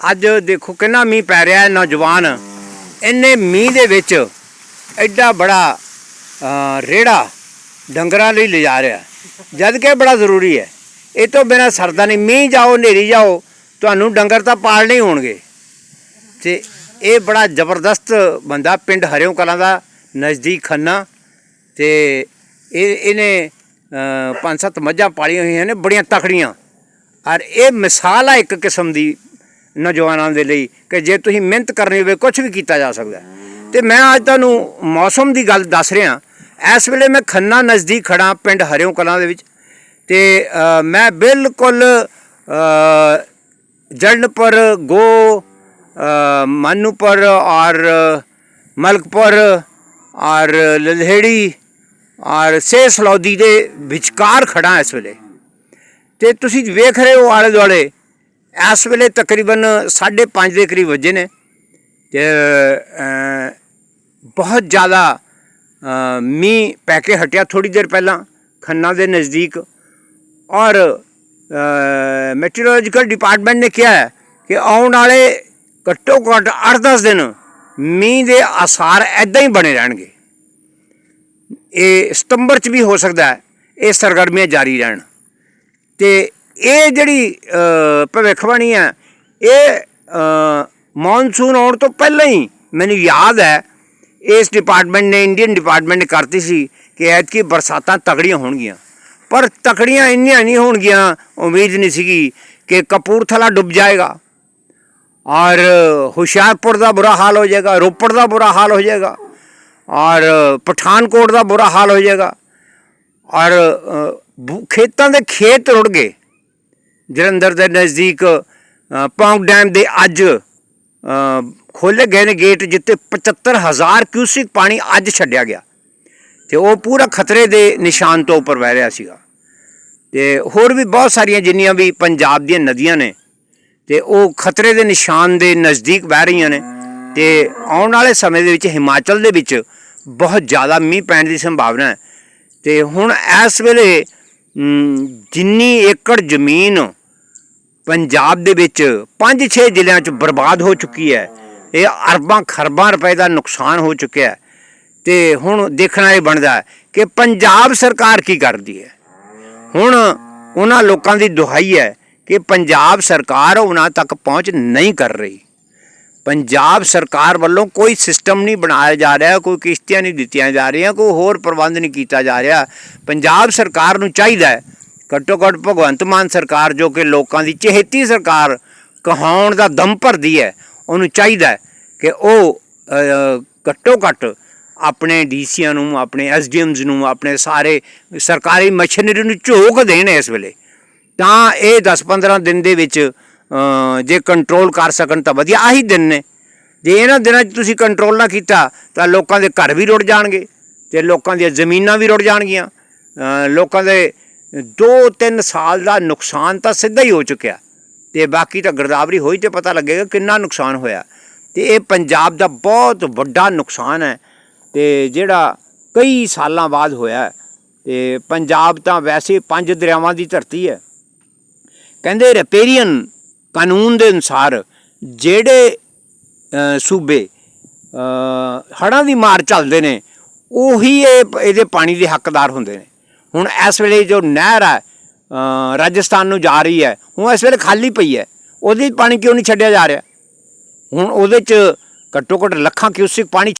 ਅੱਜ ਦੇਖੋ ਕਿੰਨਾ ਮੀਂਹ ਪੈ ਰਿਹਾ ਹੈ ਨੌਜਵਾਨ। ਇੰਨੇ ਮੀਂਹ ਦੇ ਵਿੱਚ ਐਡਾ ਬੜਾ ਅਹ, ਰੇੜਾ ਡੰਗਰਾਂ ਲਈ ਲਿਜਾ ਰਿਹਾ। ਜਦ ਕਿ ਇਹ ਬੜਾ ਜ਼ਰੂਰੀ ਹੈ। ਇਹ ਤੋਂ ਬਿਨਾ ਸਰਦਾ ਨਹੀਂ। ਮੀਂਹ ਜਾਓ ਹਨੇਰੀ ਜਾਓ ਤੁਹਾਨੂੰ ਡੰਗਰ ਤਾਂ ਪਾਲਣੇ ਹੀ ਹੋਣਗੇ। ਤੇ ਇਹ ਬੜਾ ਜ਼ਬਰਦਸਤ ਬੰਦਾ ਪਿੰਡ ਹਰਿਓਂ ਕਲਾਂ ਦਾ ਨਜ਼ਦੀਕ ਖੰਨਾ। ਤੇ ਇਹ ਇਹਨੇ ਪੰਜ ਸੱਤ ਮੱਝਾਂ ਪਾਲੀਆਂ ਹੋਈਆਂ ਨੇ ਬੜੀਆਂ ਤਕੜੀਆਂ। ਔਰ ਇਹ ਮਿਸਾਲ ਆ ਇੱਕ ਕਿਸਮ ਦੀ। ਨੌਜਵਾਨਾਂ ਦੇ ਲਈ ਕਿ ਜੇ ਤੁਸੀਂ ਮਿਹਨਤ ਕਰਨੀ ਹੋਵੇ ਕੁਝ ਵੀ ਕੀਤਾ ਜਾ ਸਕਦਾ। ਹੈ। ਤੇ ਮੈਂ ਅੱਜ ਤੁਹਾਨੂੰ ਮੌਸਮ ਦੀ ਗੱਲ ਦੱਸ ਰਿਹਾ। ਇਸ ਵੇਲੇ ਮੈਂ ਖੰਨਾ ਨਜ਼ਦੀਕ ਖੜਾ ਪਿੰਡ ਹਰਿਓਂ ਕਲਾਂ ਦੇ ਵਿੱਚ। ਤੇ ਮੈਂ ਬਿਲਕੁਲ ਅ, ਜਲਨਪੁਰ ਗੋ ਅ, ਮਾਨੂਪੁਰ ਔਰ ਮਲਕਪੁਰ ਔਰ ਲਲਹੇੜੀ ਔਰ ਸੇ ਸਲੌਦੀ ਦੇ ਵਿਚਕਾਰ ਖੜਾ ਇਸ ਵੇਲੇ। ਤੇ ਤੁਸੀਂ ਵੇਖ ਰਹੇ ਹੋ ਆਲੇ ਦੁਆਲੇ ਇਸ ਵੇਲੇ ਤਕਰੀਬਨ 5:30 ਦੇ ਕਰੀਬ ਵਜੇ ਨੇ ਤੇ ਬਹੁਤ ਜ਼ਿਆਦਾ ਮੀਂਹ ਪੈ ਕੇ ਹਟਿਆ ਥੋੜੀ ਦੇਰ ਪਹਿਲਾਂ ਖੰਨਾ ਦੇ ਨਜ਼ਦੀਕ ਔਰ ਮੈਟੀਰੀਓਲੋਜੀਕਲ ਡਿਪਾਰਟਮੈਂਟ ਨੇ ਕਿਹਾ ਹੈ ਕਿ ਆਉਣ ਵਾਲੇ ਘੱਟੋ ਘੱਟ 8-10 ਦਿਨ ਮੀਂਹ ਦੇ ਆਸਾਰ ਐਦਾਂ ਹੀ ਬਣੇ ਰਹਿਣਗੇ। ਇਹ ਸਤੰਬਰ ਚ ਵੀ ਹੋ ਸਕਦਾ ਹੈ, ਇਹ ਸਰਗਰਮੀਆਂ ਜਾਰੀ ਰਹਿਣ। ਤੇ ਇਹ ਜਿਹੜੀ ਭਵਿੱਖਬਾਣੀ ਹੈ, ਇਹ ਮੌਨਸੂਨ ਆਉਣ ਤੋਂ ਪਹਿਲਾਂ ਹੀ ਮੈਨੂੰ ਯਾਦ ਹੈ, ਇਸ ਡਿਪਾਰਟਮੈਂਟ ਨੇ ਇੰਡੀਅਨ ਡਿਪਾਰਟਮੈਂਟ ਨੇ ਕਰਤੀ ਸੀ ਕਿ ਐਤਕੀ ਬਰਸਾਤਾਂ ਤਕੜੀਆਂ ਹੋਣਗੀਆਂ। ਪਰ ਤਕੜੀਆਂ ਇੰਨੀਆਂ ਨਹੀਂ ਹੋਣਗੀਆਂ, ਉਮੀਦ ਨਹੀਂ ਸੀਗੀ ਕਿ ਕਪੂਰਥਲਾ ਡੁੱਬ ਜਾਏਗਾ। ਔਰ ਹੁਸ਼ਿਆਰਪੁਰ ਦਾ ਬੁਰਾ ਹਾਲ ਹੋ ਜਾਏਗਾ, ਰੋਪੜ ਦਾ ਬੁਰਾ ਹਾਲ ਹੋ ਜਾਏਗਾ, ਔਰ ਪਠਾਨਕੋਟ ਦਾ ਬੁਰਾ ਹਾਲ ਹੋ ਜਾਏਗਾ। ਔਰ ਖੇਤਾਂ ਦੇ ਖੇਤ ਰੁੜ ਗਏ। ਜਲੰਧਰ ਦੇ ਨਜ਼ਦੀਕ ਅ, ਪੌਂਗ ਡੈਮ ਦੇ ਅੱਜ ਖੋਲੇ ਗਏ ਨੇ ਗੇਟ ਜਿੱਤੇ 75000 ਕਿਊਸਿਕ ਪਾਣੀ ਅੱਜ ਛੱਡਿਆ ਗਿਆ। ਤੇ ਉਹ ਪੂਰਾ ਖਤਰੇ ਦੇ ਨਿਸ਼ਾਨ ਤੋਂ ਉੱਪਰ ਵਹਿ ਰਿਹਾ ਸੀਗਾ। ਤੇ ਹੋਰ ਵੀ ਬਹੁਤ ਸਾਰੀਆਂ ਜਿੰਨੀਆਂ ਵੀ ਪੰਜਾਬ ਦੀਆਂ ਨਦੀਆਂ ਨੇ ਤੇ ਉਹ ਖਤਰੇ ਦੇ ਨਿਸ਼ਾਨ ਦੇ ਨਜ਼ਦੀਕ ਵਹਿ ਰਹੀਆਂ ਨੇ। ਤੇ ਆਉਣ ਵਾਲੇ ਸਮੇਂ ਦੇ ਵਿੱਚ ਹਿਮਾਚਲ ਦੇ ਵਿੱਚ ਬਹੁਤ ਜ਼ਿਆਦਾ ਮੀਂਹ ਪੈਣ ਦੀ ਸੰਭਾਵਨਾ ਹੈ। ਤੇ ਹੁਣ ਇਸ ਵੇਲੇ ਜਿੰਨੀ ਏਕੜ ਜ਼ਮੀਨ ਪੰਜਾਬ ਦੇ ਵਿੱਚ 5-6 ਜ਼ਿਲ੍ਹਿਆਂ 'ਚ ਬਰਬਾਦ ਹੋ ਚੁੱਕੀ ਹੈ। ਇਹ ਅਰਬਾਂ ਖਰਬਾਂ ਰੁਪਏ ਦਾ ਨੁਕਸਾਨ ਹੋ ਚੁੱਕਿਆ ਹੈ। ਤੇ ਹੁਣ ਦੇਖਣਾ ਇਹ ਬਣਦਾ ਕਿ ਪੰਜਾਬ ਸਰਕਾਰ ਕੀ ਕਰਦੀ ਹੈ। ਹੁਣ ਉਹਨਾਂ ਲੋਕਾਂ ਦੀ ਦੁਹਾਈ ਹੈ ਕਿ ਪੰਜਾਬ ਸਰਕਾਰ ਉਹਨਾਂ ਤੱਕ ਪਹੁੰਚ ਨਹੀਂ ਕਰ ਰਹੀ। ਪੰਜਾਬ ਸਰਕਾਰ ਵੱਲੋਂ ਕੋਈ ਸਿਸਟਮ ਨਹੀਂ ਬਣਾਇਆ ਜਾ ਰਿਹਾ, ਕੋਈ ਕਿਸ਼ਤੀਆਂ ਨਹੀਂ ਦਿੱਤੀਆਂ ਜਾ ਰਹੀਆਂ, ਕੋਈ ਹੋਰ ਪ੍ਰਬੰਧ ਨਹੀਂ ਕੀਤਾ ਜਾ ਰਿਹਾ। ਪੰਜਾਬ ਸਰਕਾਰ ਨੂੰ ਚਾਹੀਦਾ ਹੈ ਘੱਟੋ ਘੱਟ ਭਗਵੰਤ ਮਾਨ ਸਰਕਾਰ ਜੋ ਕਿ ਲੋਕਾਂ ਦੀ ਚਹੇਤੀ ਸਰਕਾਰ ਕਹਾਉਣ ਦਾ ਦਮ ਭਰਦੀ ਹੈ, ਉਹਨੂੰ ਚਾਹੀਦਾ ਕਿ ਉਹ ਘੱਟੋ ਘੱਟ ਆਪਣੇ ਡੀਸੀਆਂ ਨੂੰ, ਆਪਣੇ ਐਸਡੀਐਮਸ ਨੂੰ, ਆਪਣੇ ਸਾਰੇ ਸਰਕਾਰੀ ਮਸ਼ੀਨਰੀ ਨੂੰ ਝੋਕ ਦੇਣ ਇਸ ਵੇਲੇ। ਤਾਂ ਇਹ 10-15 ਦਿਨ ਦੇ ਵਿੱਚ ਜੇ ਕੰਟਰੋਲ ਕਰ ਸਕਣ ਤਾਂ ਵਧੀਆ, ਆਹੀ ਦਿਨ ਨੇ। ਜੇ ਇਹਨਾਂ ਦਿਨਾਂ 'ਚ ਤੁਸੀਂ ਕੰਟਰੋਲ ਨਾ ਕੀਤਾ, ਤਾਂ ਲੋਕਾਂ ਦੇ ਘਰ ਵੀ ਰੁੜ ਜਾਣਗੇ, ਤੇ ਲੋਕਾਂ ਦੀਆਂ ਜ਼ਮੀਨਾਂ ਵੀ ਰੁੜ ਜਾਣਗੀਆਂ ਲੋਕਾਂ ਦੇ 2-3 ਸਾਲ ਦਾ ਨੁਕਸਾਨ ਤਾਂ ਸਿੱਧਾ ਹੀ ਹੋ ਚੁੱਕਿਆ। ਤੇ ਬਾਕੀ ਤਾਂ ਗਰਦਾਵਰੀ ਹੋਈ ਤੇ ਪਤਾ ਲੱਗੇਗਾ ਕਿੰਨਾ ਨੁਕਸਾਨ ਹੋਇਆ। ਤੇ ਇਹ ਪੰਜਾਬ ਦਾ ਬਹੁਤ ਵੱਡਾ ਨੁਕਸਾਨ ਹੈ। ਤੇ ਜਿਹੜਾ ਕਈ ਸਾਲਾਂ ਬਾਅਦ ਹੋਇਆ ਹੈ। ਤੇ ਪੰਜਾਬ ਤਾਂ ਵੈਸੇ ਪੰਜ ਦਰਿਆਵਾਂ ਦੀ ਧਰਤੀ ਹੈ। ਕਹਿੰਦੇ ਰਿਪੇਰੀਅਨ ਕਾਨੂੰਨ ਦੇ ਅਨੁਸਾਰ ਜਿਹੜੇ ਸੂਬੇ ਹੜਾਂ ਦੀ ਮਾਰ ਚੱਲਦੇ ਨੇ, ਉਹੀ ਇਹ, ਇਹਦੇ ਪਾਣੀ ਦੇ ਹੱਕਦਾਰ ਹੁੰਦੇ ਨੇ। ਹੁਣ ਇਸ ਵੇਲੇ ਜੋ ਨਹਿਰ ਹੈ ਰਾਜਸਥਾਨ ਨੂੰ ਜਾ ਰਹੀ ਹੈ, ਹੁਣ ਇਸ ਵੇਲੇ ਖਾਲੀ ਪਈ ਹੈ। ਉਹਦੇ ਪਾਣੀ ਕਿਉਂ ਨਹੀਂ ਛੱਡਿਆ ਜਾ ਰਿਹਾ? ਹੁਣ ਉਹਦੇ 'ਚ ਘੱਟੋ ਘੱਟ ਲੱਖਾਂ ਕਿਊਸਿਕ ਪਾਣੀ